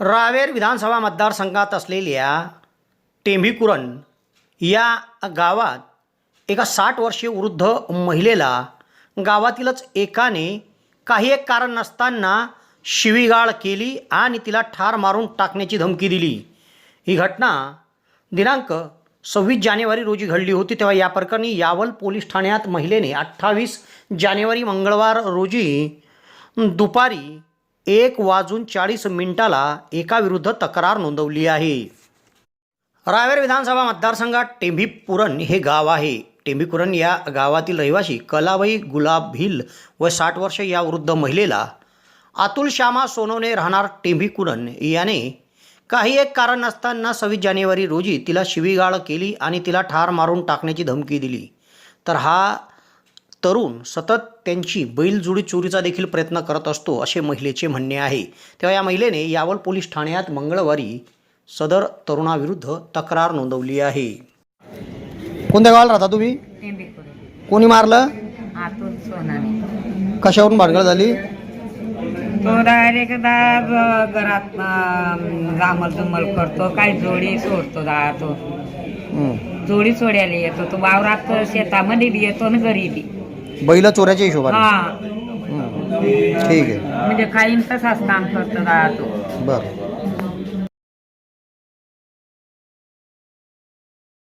रावेर विधानसभा मतदारसंघात असलेल्या टेंभीकुरण या गावात एका साठ वर्षीय वृद्ध महिलेला गावातीलच एकाने काही एक कारण नसताना शिवीगाळ केली आणि तिला ठार मारून टाकण्याची धमकी दिली. ही घटना दिनांक सव्वीस जानेवारी रोजी घडली होती तेव्हा या प्रकरणी यावल पोलीस ठाण्यात महिलेने अठ्ठावीस जानेवारी मंगळवार रोजी दुपारी एक वाजून चाळीस मिनिटाला एकाविरुद्ध तक्रार नोंदवली आहे. रावेर विधानसभा मतदारसंघात टेंभीपुरण हे गाव आहे. टेंभीपुरण या गावातील रहिवासी कलाबाई गुलाब भिल व साठ वर्ष या वृद्ध महिलेला अतुल श्यामा सोनवणे राहणार टेंभीकुरण याने काही एक कारण नसताना सव्वीस जानेवारी रोजी तिला शिवीगाळ केली आणि तिला ठार मारून टाकण्याची धमकी दिली. तर हा तरुण सतत त्यांची बैलजोडी चोरीचा देखील प्रयत्न करत असतो असे महिलेचे म्हणणे आहे. तेव्हा या महिलेने यावल पोलीस ठाण्यात मंगळवारी सदर तरुणाविरुद्ध तक्रार नोंदवली आहे. कोणत्या गावाला राहता तुम्ही? कोणी मारलं? आतून सोनाने. कशावरून भानगड झाली? तो डायरेक्ट घरात जामल जुमल करतो काही जोडी सोडतो दा तो हं. जोडी सोडायला येतो तो वावरात शेतामध्ये बी येतो ना घरी बी. बैल चोऱ्याच्या हिशोबाने. हा. ठीक आहे. म्हणजे काही तसाच काम करतो दा तो बरं.